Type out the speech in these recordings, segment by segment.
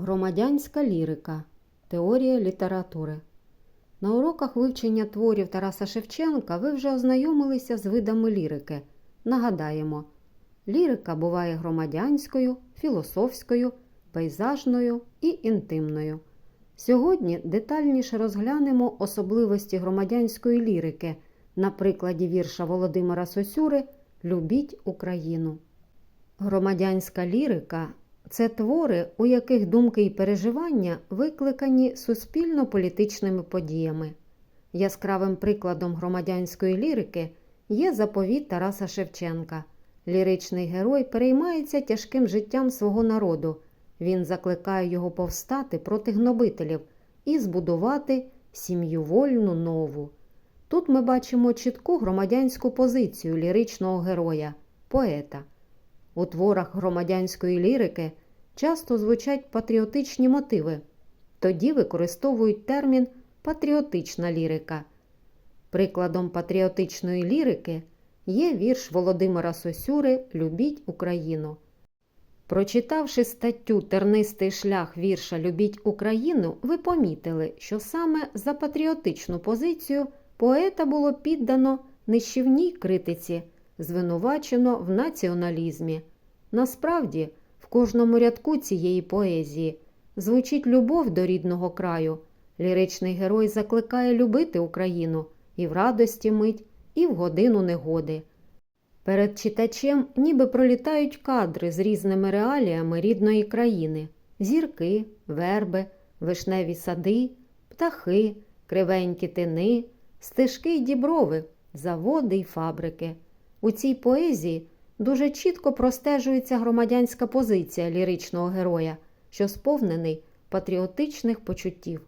Громадянська лірика. Теорія літератури. На уроках вивчення творів Тараса Шевченка ви вже ознайомилися з видами лірики. Нагадаємо, лірика буває громадянською, філософською, пейзажною і інтимною. Сьогодні детальніше розглянемо особливості громадянської лірики на прикладі вірша Володимира Сосюри Любіть Україну. Громадянська лірика це твори, у яких думки і переживання викликані суспільно-політичними подіями. Яскравим прикладом громадянської лірики є заповіт Тараса Шевченка. Ліричний герой переймається тяжким життям свого народу. Він закликає його повстати проти гнобителів і збудувати сім'ю вольну нову. Тут ми бачимо чітку громадянську позицію ліричного героя, поета. У творах громадянської лірики часто звучать патріотичні мотиви, тоді використовують термін патріотична лірика. Прикладом патріотичної лірики є вірш Володимира Сосюри Любіть Україну. Прочитавши статтю Тернистий шлях вірша Любіть Україну, ви помітили, що саме за патріотичну позицію поета було піддано нищівній критиці, звинувачено в націоналізмі. Насправді, в кожному рядку цієї поезії звучить любов до рідного краю. Ліричний герой закликає любити Україну і в радості мить, і в годину негоди. Перед читачем ніби пролітають кадри з різними реаліями рідної країни: зірки, верби, вишневі сади, птахи, кривенькі тини, стежки й діброви, заводи й фабрики. У цій поезії дуже чітко простежується громадянська позиція ліричного героя, що сповнений патріотичних почуттів.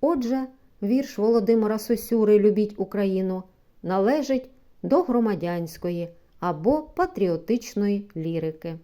Отже, вірш Володимира Сосюри Любіть Україну належить до громадянської або патріотичної лірики.